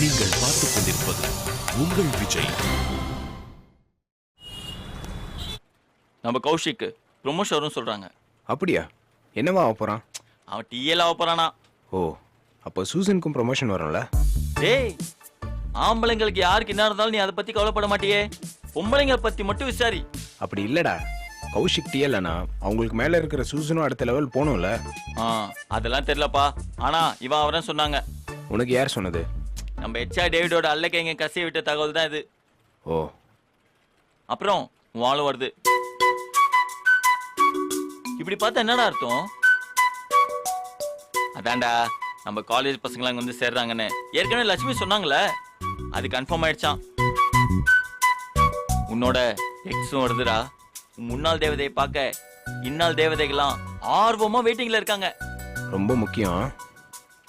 நீங்கள் பார்த்துக் கொண்டிருப்பது உங்கள் விஜய். நம்ம கௌஷிக் ப்ரொமோஷன் வரும்னு சொல்றாங்க. அப்படியா? என்னவா ஆக போகிறான் அவன் டிஎல் ஆக போறானா? ஓ அப்போ சூசனுக்கும் ப்ரொமோஷன் வரும்ல? டேய் ஆம்பளைங்களுக்கு யாருக்கு என்ன இருந்தாலும் நீ அதை பத்தி கவலைப்பட மாட்டியே. பொம்பளைங்களை பத்தி மட்டும் விசாரி. அப்படி இல்லைடா. கௌஷிக் டிஎல்னா அவங்களுக்கு மேலே இருக்கிற சூசனும் அடுத்த லெவல் போகணும்ல? ஆ அதெல்லாம் தெரியலப்பா. ஆனா இவன் அவரன் சொன்னாங்க. உனக்கு யார் சொன்னது? நம்ம எச்ஆ டேவிடோட அல்லக்க எங்க கசிய விட்ட தகவல் தான் இது. ஓ. அப்புறம் வாழும் வருது. இப்படி பார்த்தா என்னடா அர்த்தம்? அதான்டா நம்ம காலேஜ் பசங்களாம் இங்க வந்து சேர்றாங்கன்னு. ஏற்கனவே லட்சுமி சொன்னாங்களே அது கன்ஃபார்ம் ஆயிடுச்சான் உன்னோட எக்ஸும் வருதுடா. முன்னாள் தேவதையை பார்க்க இந்நாள் தேவதைகள்லாம் ஆர்வமா வெயிட்டிங்ல இருக்காங்க. ரொம்ப முக்கியம்.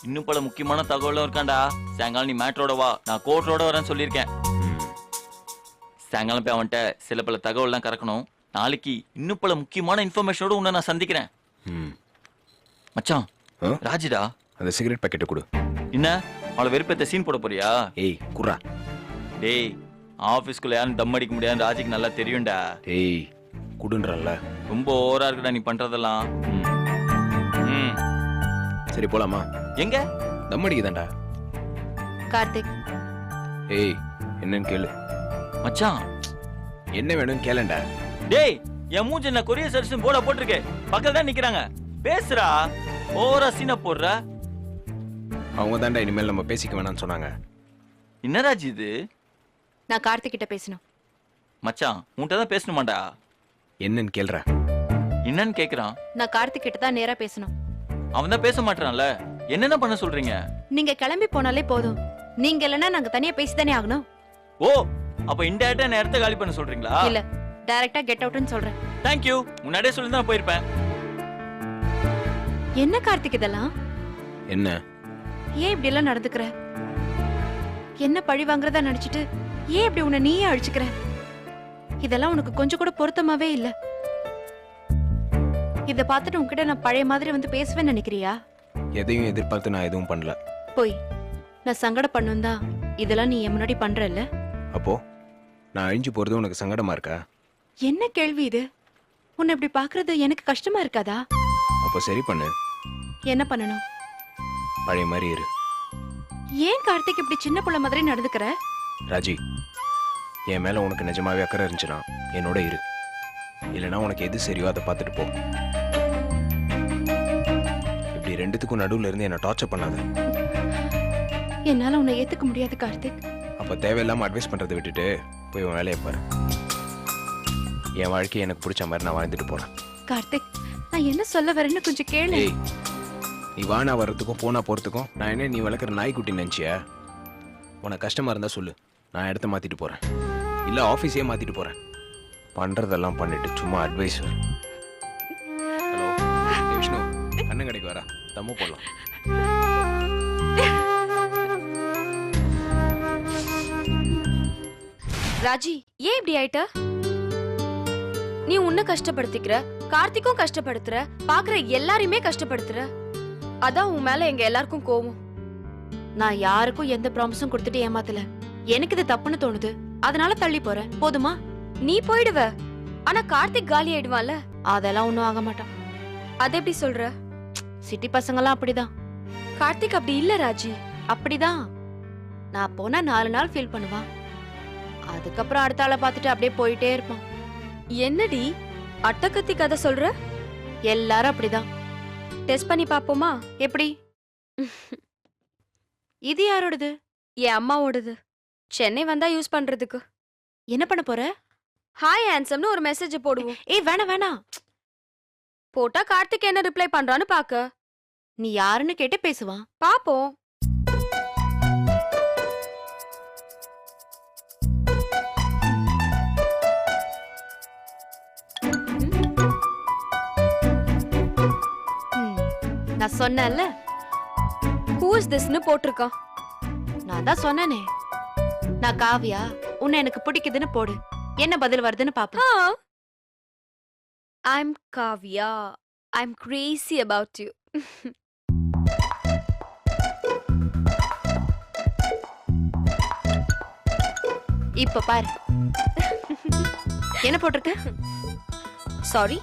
இன்னும் பல முக்கியமான தகவலும் இருக்காண்டா சாயங்காலம் நீ மேட்ரோட வா. நான் கோர்ட்டோட வரேன்னு சொல்லியிருக்கேன். சாயங்காலம் போய் அவன்கிட்ட சில பல தகவல்லாம் கறக்கணும். நாளைக்கு இன்னும் பல முக்கியமான இன்ஃபர்மேஷனோட உன்னை நான் சந்திக்கிறேன். மச்சான் ஆ? ராஜிடா? அந்த சிகரெட் பாக்கெட்டை கொடு. என்ன? அவளை வெறுப்பேத்த சீன் போட போறியா? ஏய் குர்ரா. டேய் ஆபீஸ்க்குள்ள யாரும் தம் அடிக்க முடியாது ராஜிக்கு நல்லா தெரியும்டா. ஏய் குடுன்றல்ல. ரொம்ப ஓவரா இருக்குடா நீ பண்றதெல்லாம். ம். ம். சரி போலாமா? எங்க? தம் அடிக்குதாண்டா கார்த்திக். ஏய் என்னன்னு கேளு. மச்சான். என்ன வேணும்னு கேளண்டா. டேய் என் மூஞ்சி என்ன கொரியர் சர்வீஸ் போட போட்டிருக்கு பக்கத்துல தான் நிக்கிறாங்க. பேசுறா ஓவரா சீனை போடுற. அவங்க தாண்டா இனிமேல் நம்ம பேசிக்க வேணாம்னு சொன்னாங்க. என்ன ராஜி இது? நான் கார்த்திக் கிட்ட பேசணும். மச்சான் உன்கிட்ட தான் பேசணுமாடா என்னன்னு கேளுற என்னன்னு கேக்குறான்? நான் கார்த்திக் கிட்ட தான் நேரா பேசணும். அவன் தான் பேச மாட்டான்ல என்னென்ன பண்ண சொல்றீங்க? நீங்க கிளம்பி போனாலே போதும். நீங்க இல்லைன்னா நாங்க தனியா பேசிதானே ஆகணும். ஓ அப்ப இன்டேரக்டா நேரத்தை காலி பண்ண சொல்றீங்களா? இல்ல டைரக்டா கெட் அவுட்னு சொல்றேன். தேங்க்யூ முன்னாடியே சொல்லி தான் போயிருப்பேன். என்ன கார்த்திக் இதெல்லாம்? என்ன? ஏன் இப்படி எல்லாம் நடந்துக்கிற? என்ன பழி வாங்குறதா நினைச்சிட்டு ஏன் இப்படி உன்னை நீயே அழிச்சுக்கிற? இதெல்லாம் உனக்கு கொஞ்சம் கூட பொருத்தமாவே இல்ல. இத பார்த்துட்டு உன்கிட்ட நான் பழைய மாதிரி வந்து பேசுவேன்னு நினைக்கிறியா? எதையும் எதிர்பார்த்து நான் எதுவும் பண்ணல. போய் நான் சங்கடம் பண்ணும் தான் இதெல்லாம் நீ என் முன்னாடி பண்றல்ல? அப்போ நான் அழிஞ்சு போறது உனக்கு சங்கடமா இருக்கா? என்ன கேள்வி இது? உன்னை இப்படி பாக்குறது எனக்கு கஷ்டமா இருக்காதா? அப்போ சரி பண்ணு. என்ன பண்ணணும்? பழைய மாதிரி இரு. ஏன் கார்த்திக் இப்படி சின்ன புள்ள மாதிரி நடந்துக்கிற? ராஜி என் மேல உனக்கு நிஜமாவே அக்கறை இருந்துச்சுன்னா என்னோட இரு. இல்லைன்னா உனக்கு எது சரியோ அதை பார்த்துட்டு போ. இப்படி ரெண்டுத்துக்கும் நடுவுல இருந்து என்ன டார்ச்சர் பண்ணாத. என்னால உன்னை ஏத்துக்க முடியாது கார்த்திக். அப்ப தேவையில்லாம அட்வைஸ் பண்றதை விட்டுட்டு போய் உன் வேலையை பாரு. என் வாழ்க்கையை எனக்கு பிடிச்ச மாதிரி நான் வாழ்ந்துட்டு போறேன். கார்த்திக் நான் என்ன சொல்ல வரேன்னு கொஞ்சம் கேளு. நீ வானா வர்றதுக்கும் போனா போறதுக்கும் நான் என்ன நீ வளர்க்குற நாய்க்குட்டி நினைச்சியா? உனக்கு கஷ்டமா இருந்தா சொல்லு. நான் இடத்த மாத்திட்டு போறேன். இல்ல ஆஃபீஸே மாத்திட்டு போறேன். பண்றதெல்லாம் பண்ணிட்டு சும்மா அட்வைஸ் ஹலோ விஷ்ணு அண்ணன் கடைக்கு வரா தம்மு போடலாம். ராஜி ஏன் இப்படி ஆயிட்ட? நீ உன்னை கஷ்டப்படுத்திக்கிற கார்த்திக்கும் கஷ்டப்படுத்துற பாக்குற எல்லாரையுமே கஷ்டப்படுத்துற. அதான் உன் மேல எங்க எல்லாருக்கும் கோவம். நான் யாருக்கும் எந்த ப்ராமிஸும் கொடுத்துட்டு ஏமாத்தல. எனக்கு இது தப்புன்னு தோணுது. அதனால தள்ளி போறேன். போதுமா? நீ போயிடுவ. ஆனா கார்த்திக் காலி ஆயிடுவான்ல. அதெல்லாம் ஒண்ணும் ஆக மாட்டான். அது எப்படி சொல்ற? சிட்டி பசங்கெல்லாம் அப்படிதான். கார்த்திக் அப்படி இல்ல ராஜி. அப்படிதான். நான் போனா நாலு நாள் ஃபீல் பண்ணுவான். அதுக்கப்புறம் அடுத்த ஆளை பார்த்துட்டு அப்படியே போயிட்டே இருப்பான். என்னடி? அட்டக்கத்தி கதை சொல்ற? எல்லாரும் அப்படிதான். டெஸ்ட் பண்ணி பாப்போமா எப்படி? இது யாரோடது? என் அம்மாவோடது. சென்னை வந்தா யூஸ் பண்றதுக்கு. என்ன பண்ண போற? ஹாய் ஹேண்ட்ஸம்னு ஒரு மெசேஜ் போடுவோம். ஏய் வேணாம் வேணாம் போட்டா கார்த்திக் என்ன ரிப்ளை பண்றான்னு பாக்க. நீ யாருன்னு கேட்டு பேசுவான். பாப்போம். நான் சொன்னேன்ல. ஹூ இஸ் திஸ்னு போட்டிருக்கான். நான் தான் சொன்னேனே. நான் காவியா உன்னை எனக்கு பிடிக்குதுன்னு போடு. என்ன பதில் வருதுன்னு பாப்போம். I'm Kavya I'm crazy about you இப்ப பாரு. என்ன போட்டிருக்கு? Sorry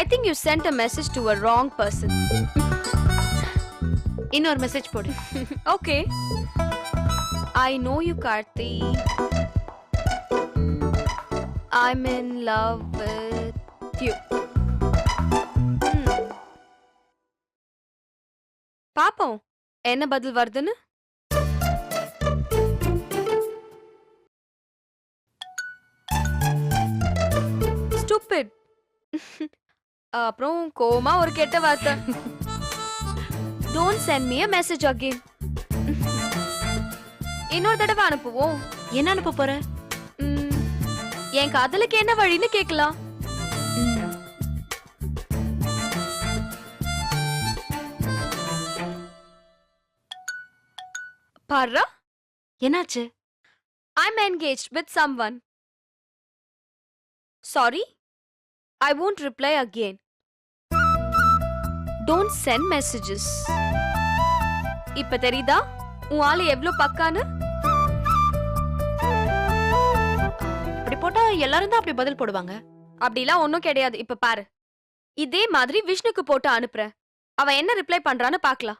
I think you sent a message to a wrong person இன்னொரு மெசேஜ் போடு. Okay I know you Karthi I'm in love with you. Hmm. பாப்போம். என்ன பதில் வருதுன்னு? ஸ்டூபிட் அப்புறம் கோமா ஒரு கெட்ட வார்த்தை. Don't send me a message again இன்னொரு தடவை அனுப்புவோம். என்ன அனுப்ப போற? என் காதலுக்கு என்ன வழின்னு கேட்கலாம் பாரு என்னாச்சு I'm engaged with someone. Sorry, I won't reply again. Don't send messages. இப்ப தெரியுதா உன் ஆளு எவ்ளோ பக்கான்னு போட்டா எல்லாரும் தான் அப்படி பதில் போடுவாங்க? அப்படிலாம் ஒன்றும் கிடையாது. இப்ப பாரு. இதே மாதிரி விஷ்ணுக்கு போட்டு அனுப்புறேன் அவன் என்ன ரிப்ளை பண்றான்னு பார்க்கலாம்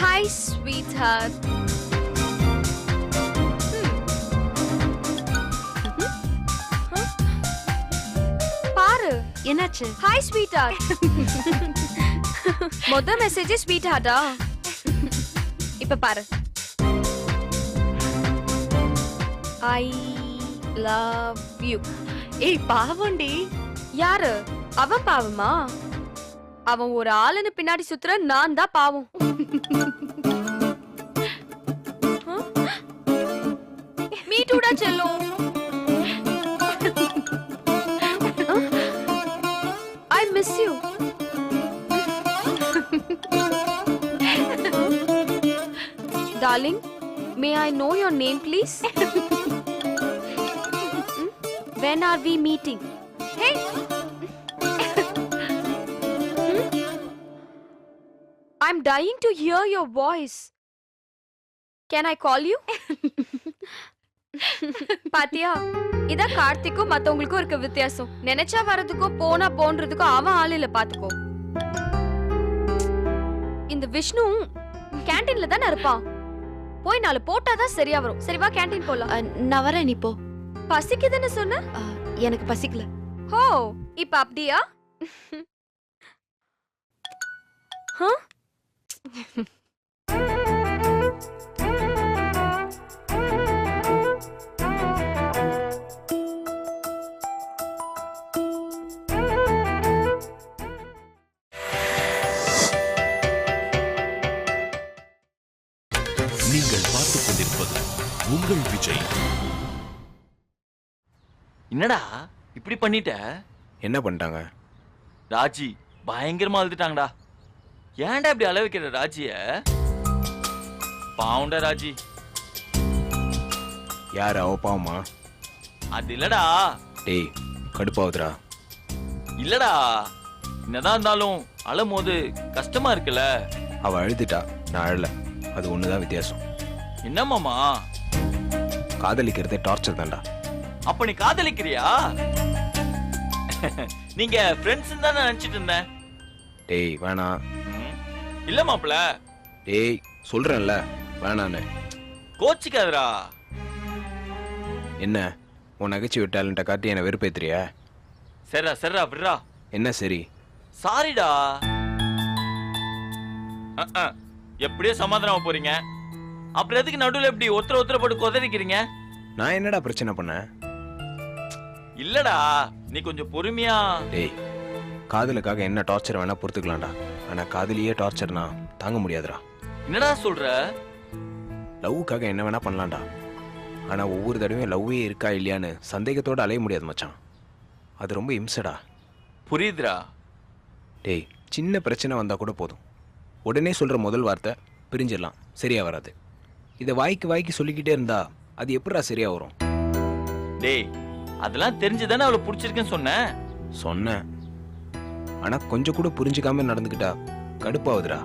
ஹாய் ஸ்வீட் ஹார்ட் பாரு. என்னாச்சு? ஹாய் ஸ்வீட் ஹார்ட் மொத மெசேஜ் ஸ்வீட் ஹார்ட்டா இப்ப பாரு. ஐ லவ் யூ ஏய் பாவண்டி யாரு? அவன் பாவமா? அவன் ஒரு ஆளுன்னு பின்னாடி சுத்துற நான் தான் பாவம். மீட்டூடா செல்லும். I miss you darling may I know your name please when are we meeting? Hey. Hmm? I'm dying to hear your voice. Can i call you? பாத்தியா இத கார்த்திக்கும் மத்தவங்களுக்கும் இருக்க வித்தியாசம். நினைச்சா வரதுக்கும் போனா போன்றதுக்கும் அவன் ஆள் இல்ல பாத்துக்கோ. இந்த விஷ்ணு கேண்டீன்ல தானே இருப்பான். போய் நாலு போட்டாதான் சரியா வரும். சரி வா கேண்டீன் போலாம். நான் வரேன் நீ போ. பசிக்குதுன்னு சொன்ன? எனக்கு பசிக்கல. ஹோ இப்ப அப்படியா? ஹ? நீங்கள் பார்த்துக் கொண்டிருப்பது உங்கள் விஜய். என்னடா இப்படி பண்ணிட்ட? என்ன பண்ணிட்டாங்க? ராஜி பயங்கரமா அழுதுட்டாங்கடா. ஏன்டா இப்படி அள வைக்கிற ராஜிய? பாவுண்டா ராஜி. யார் அவ பாவமா? அது இல்லடா. டேய் கடுப்பாவுதுடா இல்லடா. என்னதான் இருந்தாலும் அழும் போது கஷ்டமா இருக்குல்ல. அவ அழுதுட்டா நான் அழல. அது ஒண்ணுதான் வித்தியாசம். என்ன மாமா? காதலிக்கிறதே டார்ச்சர் தான்டா. அப்ப நீ காதலிக்கிறியா? நீங்க ஃப்ரெண்ட்ஸ் தானே நினைச்சிட்டு இருந்தேன். டேய் வேணாம். இல்ல மாப்ள டேய் சொல்றேன்ல வேணான்னு. கோச்சிக்காதடா. என்ன உன் நகைச்சுவை டேலண்ட்டை காட்டி என்னை வெறுப்பேத்துறியா? சரிடா சரிடா விடுறா. என்ன சரி? சாரிடா. எப்படியோ சமாதானமா போறீங்க. அப்புறம் எதுக்கு நடுவுல இப்படி ஒருத்தர ஒருத்தர போட்டு கொதறிக்கிறீங்க? நான் என்னடா பிரச்சனை பண்ணேன்? இல்லடா நீ கொஞ்சம் பொறுமையா. டேய் காதலுக்காக என்ன டார்ச்சர் வேணா பொறுத்துக்கலாம்டா. ஆனா காதலியே டார்ச்சர்னா தாங்க முடியாதுடா. என்னடா சொல்ற? லவ்வுக்காக என்ன வேணா பண்ணலாம்டா. ஆனா ஒவ்வொரு தடவையும் லவ்வே இருக்கா இல்லையான்னு சந்தேகத்தோட அலைய முடியாது மச்சான். அது ரொம்ப இம்சடா. புரியுதுடா. டேய் சின்ன பிரச்சனை வந்தா கூட போதும். உடனே சொல்ற முதல் வார்த்தை பிரிஞ்சிடலாம் சரியா வராது. இதை வாய்க்கு வாய்க்கு சொல்லிக்கிட்டே இருந்தா அது எப்படிடா சரியா வரும்? டேய் அதெல்லாம் தெரிஞ்சுதானே அவளை பிடிச்சிருக்குன்னு சொன்னேன் சொன்னேன் ஆனா கொஞ்சம் கூட புரிஞ்சுக்காம நடந்துக்கிட்டா கடுப்பாகுதுடா.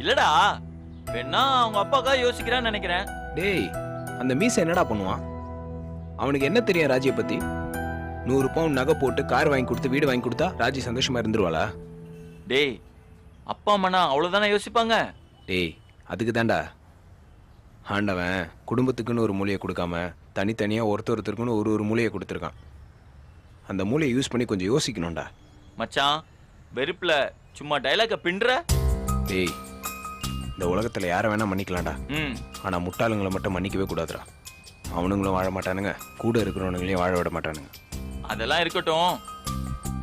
இல்லடா வேணா அவங்க அப்பாக்கா யோசிக்கிறான்னு நினைக்கிறேன். டேய் அந்த மீசை என்னடா பண்ணுவான் அவனுக்கு என்ன தெரியும் ராஜியை பத்தி? நூறு பவுன் நகை போட்டு கார் வாங்கி கொடுத்து வீடு வாங்கி கொடுத்தா ராஜி சந்தோஷமா இருந்துருவாளா? டேய் அப்பா அம்மானா அவ்வளவுதானே யோசிப்பாங்க? டேய் அதுக்கு தான்டா ஆண்டவன் குடும்பத்துக்குன்னு ஒரு மூலையை கொடுக்காம தனித்தனியாக ஒருத்தர் ஒருத்தருக்குன்னு ஒரு ஒரு மூலையை கொடுத்துருக்கான். அந்த மூலையை யூஸ் பண்ணி கொஞ்சம் யோசிக்கணும்டா. மச்சான் வெறுப்புல சும்மா டைலாக பின்ற? டேய் இந்த உலகத்தில் யாரை வேணால் மன்னிக்கலாம்டா. ம். ஆனால் முட்டாளுங்களை மட்டும் மன்னிக்கவே கூடாதுடா. அவனுங்களும் வாழ மாட்டானுங்க கூட இருக்கிறவனுங்களையும் வாழ விட மாட்டானுங்க. அதெல்லாம் இருக்கட்டும்.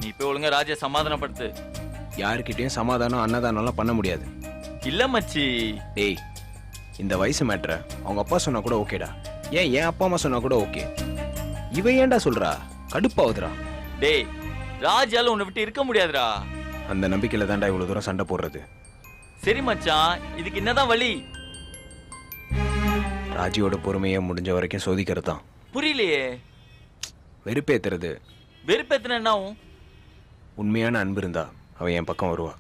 நீ போய் ஒழுங்கா ராஜா சமாதானப்படுத்து. யாருக்கிட்டேயும் சமாதானம் அன்னதானம்லாம் பண்ண முடியாது. இல்ல மச்சி. டேய் இந்த வயசு மேட்ரை அவங்க அப்பா சொன்னா கூட ஓகேடா. ஏன் என் அப்பா அம்மா சொன்னா கூட ஓகே. இவ ஏன்டா சொல்றா? கடுப்பாவுதுடா. டேய் ராஜால உன்னை விட்டு இருக்க முடியாதுடா. அந்த நம்பிக்கையில தான்டா இவ்வளவு தூரம் சண்டை போடுறது. சரி மச்சான் இதுக்கு என்னதான் வழி? ராஜியோட பொறுமையை முடிஞ்ச வரைக்கும் சோதிக்கிறது தான் புரியலையே. வெறுப்பேத்துறது. வெறுப்பேத்தன என்ன ஆகும்? உண்மையான அன்பு இருந்தா அவ என் பக்கம் வருவா.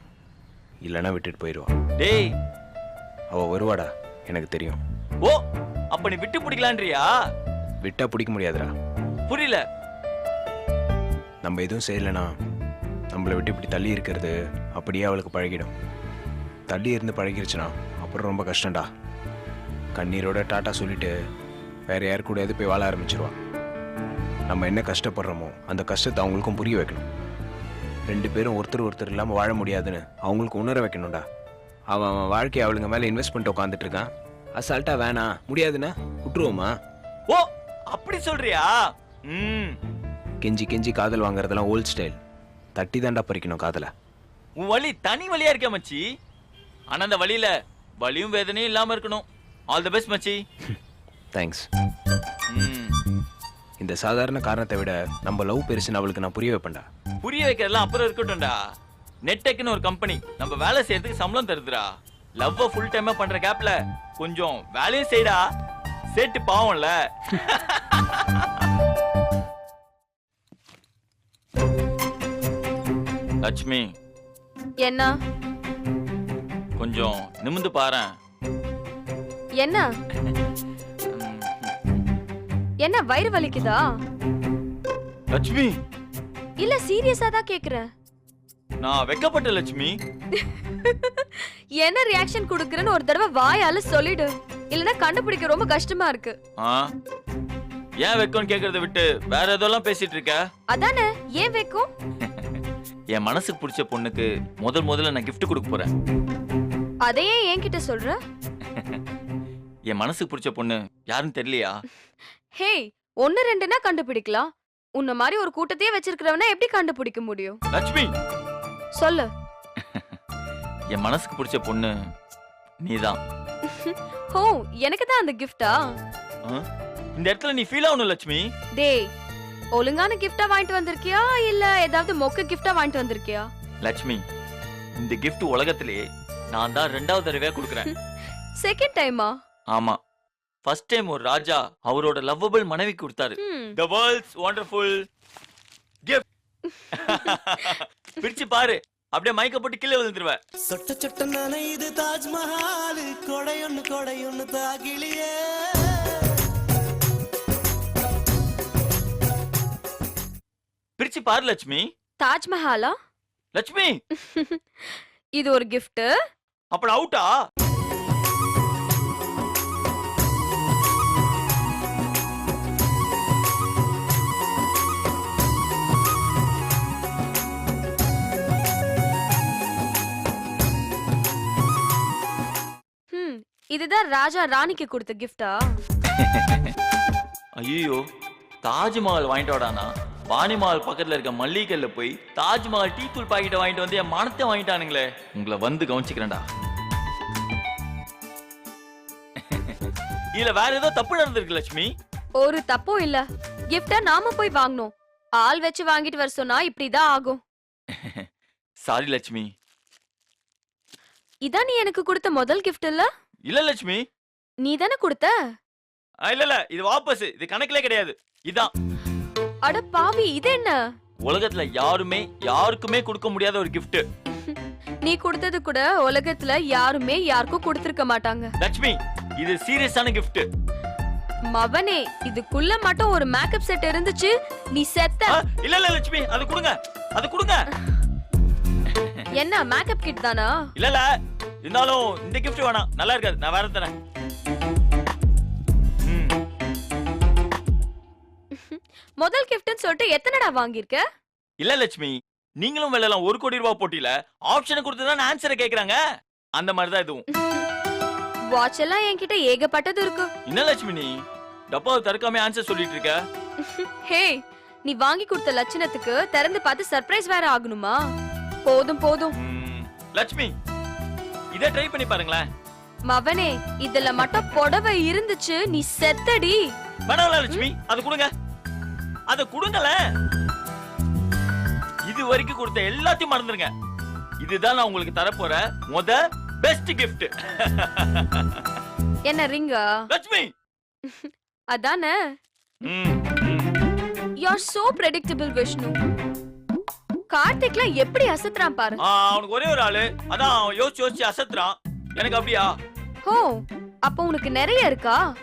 இல்லைன்னா விட்டுட்டு போயிடுவா. டேய். அவ வருவாடா எனக்கு தெரியும். ஓ அப்ப நீ விட்டு பிடிக்கலான்றியா? விட்டா பிடிக்க முடியாதுடா. புரியல. நம்ம எதுவும் செய்யலைனா நம்மளை விட்டு இப்படி தள்ளி இருக்கிறது அப்படியே அவளுக்கு பழகிடும். தள்ளி இருந்து பழகிருச்சுன்னா அப்புறம் ரொம்ப கஷ்டம்டா. கண்ணீரோட டாட்டா சொல்லிட்டு வேற யார் கூடயாவது போய் வாழ ஆரம்பிச்சிருவா. நம்ம என்ன கஷ்டப்படுறோமோ அந்த கஷ்டத்தை அவங்களுக்கும் புரிய வைக்கணும். ரெண்டு பேரும் ஒருத்தர் ஒருத்தர் இல்லாமல் வாழ முடியாதுன்னு அவங்களுக்கு உணர வைக்கணும்டா. அவன் அவன் வாழ்க்கையை அவளுங்க மேலே இன்வெஸ்ட் பண்ணிட்டு உட்காந்துட்டு இருக்கான். அசால்ட்டா வேணாம் முடியாதுன்னா விட்டுருவோமா? ஓ அப்படி சொல்றியா? ம். கெஞ்சி கெஞ்சி காதல் வாங்குறதெல்லாம் ஓல்ட் ஸ்டைல் தட்டி தாண்டா பறிக்கணும் காதலை. உன் வலி தனி வலியா இருக்க மச்சி. ஆனா அந்த வலியில வலியும் வேதனையும் இல்லாம இருக்கணும். ஆல் தி பெஸ்ட் மச்சி. தேங்க்ஸ் ம். இந்த சாதாரண காரணத்தை விட நம்ம லவ் பெருசுன்னு அவளுக்கு நான் புரிய வைப்பேன்டா. புரிய வைக்கிறதெல்லாம் அப்புறம் இருக்கட்டும்டா. நெட்டெக்னு ஒரு கம்பெனி நம்ம வேலை செய்யறதுக்கு சம்பளம் தருதுடா. லவ் ஃபுல் டைமா பண்ற கேப்ல கொஞ்சம் வேலையும் செய்டா. சேட்டு பாவம்ல. லட்சுமி. என்ன? கொஞ்சம் நிமிந்து பாரேன். என்ன? என்ன வயிறு வலிக்குதா? லட்சுமி. இல்ல சீரியஸா தான் கேக்குறேன் நான் வெக்கப்பட்ட லட்சுமி. என்ன ரியாக்ஷன் குடுக்குறேன்னு ஒரு தடவை வாயால சொல்லிடு. இல்லனா கண்டுபிடிக்க ரொம்ப கஷ்டமா இருக்கு. ஆ? ஏன் வெக்கம்னு கேக்குறத விட்டு வேற எதெல்லாம் பேசிட்டு இருக்க? அதானே ஏன் வைக்கும்? என் மனசுக்கு பிடிச்ச பொண்ணுக்கு முதல் முதல்ல நான் gift கொடுக்க போறேன். அதையே என்கிட்ட சொல்ற? என் மனசுக்கு பிடிச்ச பொண்ணு யாருன்னு தெரியலையா? ஹேய் ஒன்னு ரெண்டுனா கண்டுபிடிக்கலாம். உன்ன மாதிரி ஒரு கூட்டத்தையே வச்சிருக்கிறவனா எப்படி கண்டுபிடிக்க முடியும்? லட்சுமி! சொல்லு. என் மனசுக்கு பிடிச்ச பொண்ணு நீதான். ஹோ எனக்கு தான் அந்த கிஃப்டா ஆ? இந்த இடத்துல நீ ஃபீல் ஆகணும் லட்சுமி. டேய் ஒழுங்கான கிஃப்டா வாங்கிட்டு வந்திருக்கியா? இல்ல ஏதாவது மொக்க கிஃப்டா வாங்கிட்டு வந்திருக்கியா? லட்சுமி இந்த gift உலகத்திலே நான் தான் ரெண்டாவது தடவையா கொடுக்குறேன். செகண்ட் டைமா ஆமா. ஃபர்ஸ்ட் டைம் ஒரு ராஜா அவரோட லவ்வபிள் மனைவி கொடுத்தாரு. The world's wonderful gift. பிரிச்சு பாரு. அப்படியே மயக்க போட்டு கீழே விழுந்துருவ சொட்ட சொட்ட நனையுது தாஜ்மஹால். கொடையொன்னு கொடையொன்னு தாகிலியே. பிரிச்சு பாரு லட்சுமி. தாஜ்மஹாலா? லட்சுமி! இது ஒரு gift. அப்படி அவுட்டா இதுதான் ராஜா ராணிக்கு கொடுத்த கிஃப்டா ஐயோ தாஜ்மஹால் வாங்கிட்டு வாடானா வாணிமஹால் பக்கத்துல இருக்க மல்லிகைல போய் தாஜ்மஹால் டீ தூள் பாக்கெட்டை வாங்கிட்டு வந்து என் மானத்தை வாங்கிட்டானுங்களே. உங்களை வந்து கவனிச்சுக்கிறேன்டா. இதுல வேற ஏதோ தப்பு நடந்திருக்கு லட்சுமி. ஒரு தப்பும் இல்ல. கிஃப்டா நாம போய் வாங்கணும். ஆள் வச்சு வாங்கிட்டு வர சொன்னா இப்படிதான் ஆகும். சாரி லட்சுமி. இதான் நீ எனக்கு கொடுத்த முதல் gift இல்ல இல்ல லட்சுமி. நீ தானே கொடுத்த இல்ல இல்ல இது வாபஸ் இது கணக்கிலே கிடையாது. இதான். அட பாவி இது என்ன? உலகத்துல யாருமே யாருக்குமே கொடுக்க முடியாத ஒரு gift. நீ கொடுத்தது கூட உலகத்துல யாருமே யாருக்கும் கொடுத்திருக்க மாட்டாங்க. லட்சுமி இது சீரியஸான gift. மவனே இதுக்குள்ள மட்டும் ஒரு மேக்கப் செட் இருந்துச்சு. நீ செத்த இல்ல இல்ல லட்சுமி அது கொடுங்க. அது கொடுங்க. என்ன மேக்கப் கிட் தானா? இல்ல இல்ல இருந்தாலும் இந்த gift வேணாம். நல்லா இருக்காது. நான் வேற தரேன். முதல் கிஃப்ட்னு சொல்லிட்டு எத்தனைடா வாங்கியிருக்க? இல்ல லட்சுமி. நீங்களும் வெள்ளலாம் ஒரு கோடி ரூபாய் போட்டியில ஆப்ஷனை கொடுத்து தான் ஆன்சரை கேக்குறாங்க? அந்த மாதிரி தான் இதுவும். வாட்ச் எல்லாம் என்கிட்ட ஏகப்பட்டது இருக்கு. என்ன லட்சுமி நீ? டப்பாவை திறக்காம ஆன்சர் சொல்லிட்டு இருக்க? ஹே நீ வாங்கி கொடுத்த லட்சணத்துக்கு திறந்து பார்த்து சர்ப்ரைஸ் வேற ஆகணுமா? போதும் போதும். லட்சுமி இதை ட்ரை பண்ணி பாருங்களேன். மவனே இதுல மட்டும் புடவை இருந்துச்சு நீ செத்தடி. வேணாம்ல லட்சுமி அது கொடுங்க. அத கொடுங்களேன் இது வரைக்கும் கொடுத்த எல்லாத்தையும் மறந்துருங்க. இதுதான் நான் உங்களுக்கு தரப்போற முத பெஸ்ட் gift. என்ன ரிங்கா? லட்சுமி! அதானே. You are so predictable Vishnu கார்த்திக்லாம் எப்படி அசத்துறான் பாரு. அவனுக்கு ஒரே ஒரு ஆளு. அதான் யோசிச்சு யோசிச்சு அசத்துறான். எனக்கு அப்படியா? ஹோ அப்போ உனக்கு நிறைய இருக்கா?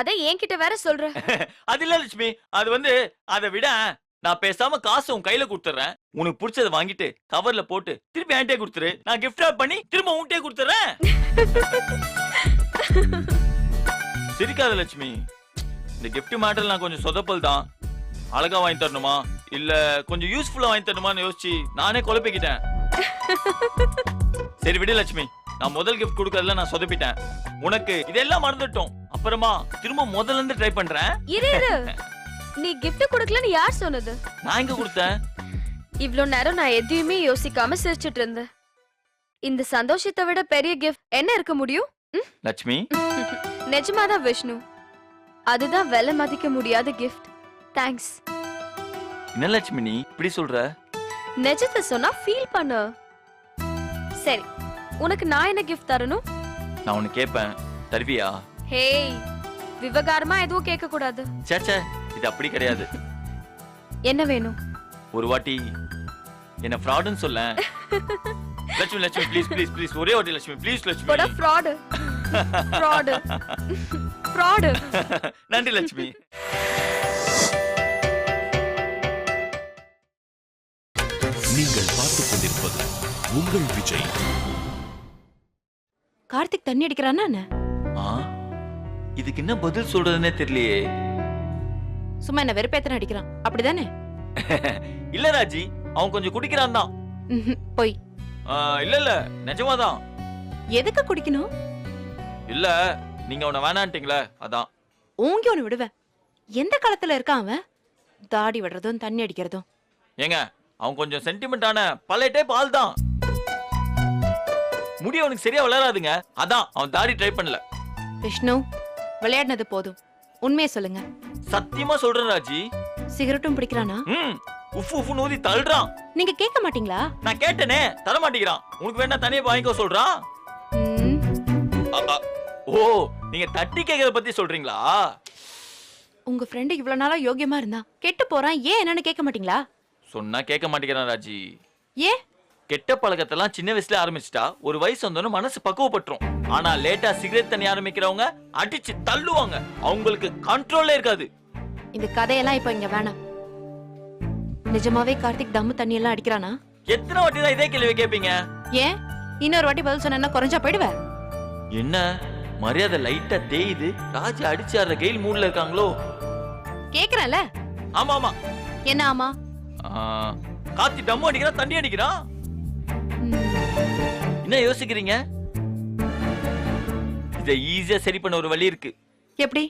அதான் என்கிட்ட வேற சொல்ற. அது இல்ல லட்சுமி. அது வந்து அதை விட நான் பேசாம காசு உன் கையில கொடுத்துறேன். உனக்கு பிடிச்சத வாங்கிட்டு கவர்ல போட்டு திருப்பி என்கிட்டே கொடுத்துரு. நான் gift wrap பண்ணி திரும்ப உன்கிட்டே கொடுத்துறேன். சிரிக்காத லட்சுமி. இந்த gift மேட்டர் நான் கொஞ்சம் சொதப்பல் தான். அழகா வாங்கி தரணுமா? இல்ல கொஞ்சம் யூஸ்ஃபுல்லா வாங்கி தரணுமான்னு யோசிச்சு நானே குழப்பிக்கிட்டேன். சரி விடு லட்சுமி. நான் முதல் gift கொடுக்கறதுல நான் சொதப்பிட்டேன். உனக்கு இதெல்லாம் மறந்துட்டோம். அப்புறமா திரும்ப முதல்ல இருந்து ட்ரை பண்றேன். இரு இரு. நீ gift கொடுக்கலன்னு யார் சொன்னது? நான் எங்க கொடுத்தேன்? இவ்ளோ நேரம் நான் எதையுமே யோசிக்காம சிரிச்சிட்டு இருந்தேன். இந்த சந்தோஷத்தை விட பெரிய கிஃப்ட் என்ன இருக்க முடியும்? லட்சுமி. நிஜமாதான் விஷ்ணு. அதுதான் விலை மதிக்க முடியாத கிஃப்ட் தேங்க்ஸ் என்ன லட்சுமி நீ இப்படி சொல்ற? நிஜத்தை சொன்னா ஃபீல் பண்ணு. சரி உனக்கு நான் என்ன கிஃப்ட் தரணும்? நான் உனக்கு கேட்பேன் தருவியா? ஹேய் விவகாரமா எதுவும் கேட்க கூடாது சேச்சே இது அப்படி கிடையாது. என்ன வேணும்? ஒரு வாட்டி என்ன ஃப்ராடுன்னு சொல்ல Lakshmi Lakshmi please please please ஒரே வாட்டி லட்சுமி ப்ளீஸ் போடா லட்சுமி ஃப்ராடு ஃப்ராடு ஃப்ராடு நன்றி லட்சுமி. நீங்கள் பார்த்துக் கொண்டிருப்பது உங்கள் விஜய். கார்த்திக் தண்ணி அடிக்கிறானா என்ன? ஆ? இதுக்கு என்ன பதில் சொல்றதுன்னே தெரியலையே. சும்மா என்ன வெறுப்பேத்தன அடிக்கிறான். அப்படிதானே? இல்ல ராஜி அவன் கொஞ்சம் குடிக்கிறான் தான். பொய். இல்ல இல்ல நிஜமாதான் எதுக்கு குடிக்கணும்? இல்ல நீங்க அவனை வேணான்ட்டீங்களே அதான். ஓங்கி ஒண்ணு விடுவேன் எந்த காலத்துல இருக்கான் அவன்? தாடி விடுறதும் தண்ணி அடிக்கிறதும். ஏங்க அவன் கொஞ்சம் சென்டிமெண்டான பழைய டைப் ஆள் தான் முடி அவனுக்கு சரியா வளராதுங்க. அதான் அவன் தாடி ட்ரை பண்ணல. விஷ்ணு விளையாடினது போதும். உண்மையை சொல்லுங்க. சத்தியமா சொல்றேன் ராஜி. சிகரெட்டும் பிடிக்கிறானா? ம் உஃப் உஃப் ஊதி தள்ளுறான். நீங்க கேட்க மாட்டீங்களா? நான் கேட்டனே தர மாட்டேங்கிறான். உனக்கு வேணா தனியா வாங்கிக்கோ சொல்றான். ம், அ, அ, ஓ நீங்க தட்டி கேக்குறத பத்தி சொல்றீங்களா? உங்க ஃப்ரெண்டு இவ்வளவு நாளா யோகியமா இருந்தான். கெட்டு போறான். ஏன் என்னன்னு கேட்க மாட்டீங்களா? சொன்னா கேட்க மாட்டேங்கிறான் ராஜி. ஏன் கெட்ட பழக்கத்தெல்லாம் சின்ன வயசுல ஆரம்பிச்சிட்டா ஒரு வயசு வந்தோன்னு மனசு பக்குவப்பட்டுரும். ஆனா லேட்டா சிகரெட் தண்ணி ஆரம்பிக்கிறவங்க அடிச்சு தள்ளுவாங்க. அவங்களுக்கு கண்ட்ரோல்லே இருக்காது. இந்த கதையெல்லாம் இப்ப இங்க வேணாம். நிஜமாவே கார்த்திக் தம்மு தண்ணி எல்லாம் அடிக்கிறானா? எத்தனை வாட்டி தான் இதே கேள்வி கேட்பீங்க ஏன் இன்னொரு வாட்டி பதில் சொன்னா குறைஞ்சா போயிடுவ? என்ன? மரியாதை லைட்டா தேயுது. ராஜா அடிச்சு ஆடுற கெயில் மூட்ல இருக்காங்களோ? கேக்குறேன்ல? ஆமா ஆமா என்ன ஆமா? காத்தி டம்மு அடிக்கிறான் தண்ணி அடிக்கிறான் என்ன யோசிக்கிறீங்க? இத ஈஸியா சரி பண்ண ஒரு வழி இருக்கு. எப்படி?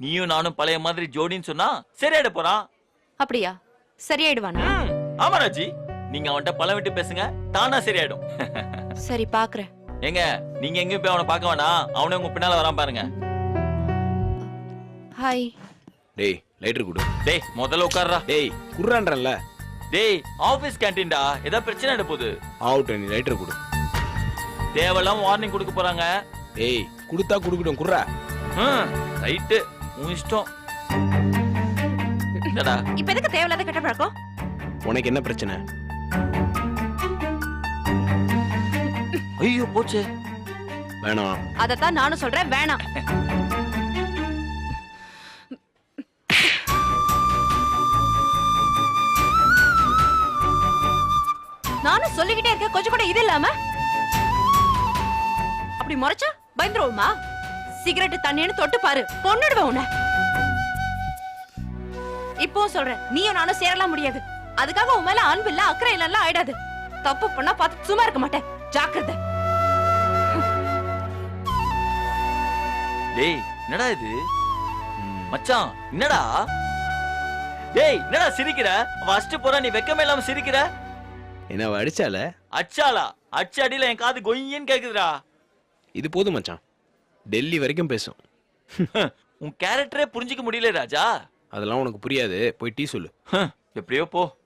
நீயும் நானும் பழைய மாதிரி ஜோடின்னு சொன்னா சரியாயிட போறான். அப்படியா? சரியாயிடுவானா? ஆமா ராஜி. நீங்க அவன்கிட்ட பழம் விட்டு பேசுங்க தானா சரியாயிடும். சரி பாக்குறேன். ஏங்க நீங்க எங்கேயும் போய் அவனை பார்க்க வேணாம். அவனே உங்க பின்னால வரான் பாருங்க. ஹாய். டேய் லைட்டர் கொடு. டேய் முதல்ல உட்கார்றா. டேய் குர்றான்றல்ல. டேய் ஆபீஸ் கேண்டீன்டா ஏதாவது பிரச்சனை ஆயிட போகுது. ஆவுட்ட நீ லைட்டர் கொடு. தேவையில்லாம வார்னிங் கொடுக்க போறாங்க. டேய் கொடுத்தா குடுக்கட்டும் குர்ரா ரைட்டு உன் இஷ்டம். என்னடா? இப்ப எதுக்கு தேவையில்லாத கெட்ட பழக்கம்? உனக்கு என்ன பிரச்சனை? ஐயோ போச்சே. வேணாம். அதத்தான் நானும் சொல்றேன் வேணாம். சொல்லிக்கிட்டே இருக்க கொஞ்சம் கூட இது இல்லாம? அப்படி முறைச்சா பயந்துருவோமா சிகரெட் தண்ணின்னு தொட்டு பாரு பொண்ணுடுவேன் உன்னை. இப்போ சொல்றேன் நீயும் நானும் சேரலாம் முடியாது. அதுக்காக உன் மேல அன்பு இல்ல அக்கறை இல்ல ஆயிடாது. தப்பு பண்ணா பார்த்து சும்மா இருக்க மாட்டேன். ஜாக்கிரதை. டேய் என்னடா இது? மச்சான் என்னடா? டேய் என்னடா சிரிக்கிற? அவ போற போறா நீ வெக்கமே இல்லாம சிரிக்கிற? என்ன அடிச்சால? அச்சாளா? அச்ச அடியில என் காது கொய்யன்னு கேக்குதுடா. இது போதும் மச்சான். டெல்லி வரைக்கும் பேசும். உன் கேரக்டரே புரிஞ்சுக்க முடியல ராஜா. அதெல்லாம் உனக்கு புரியாது. போய் டீ சொல்லு. எப்படியோ போ.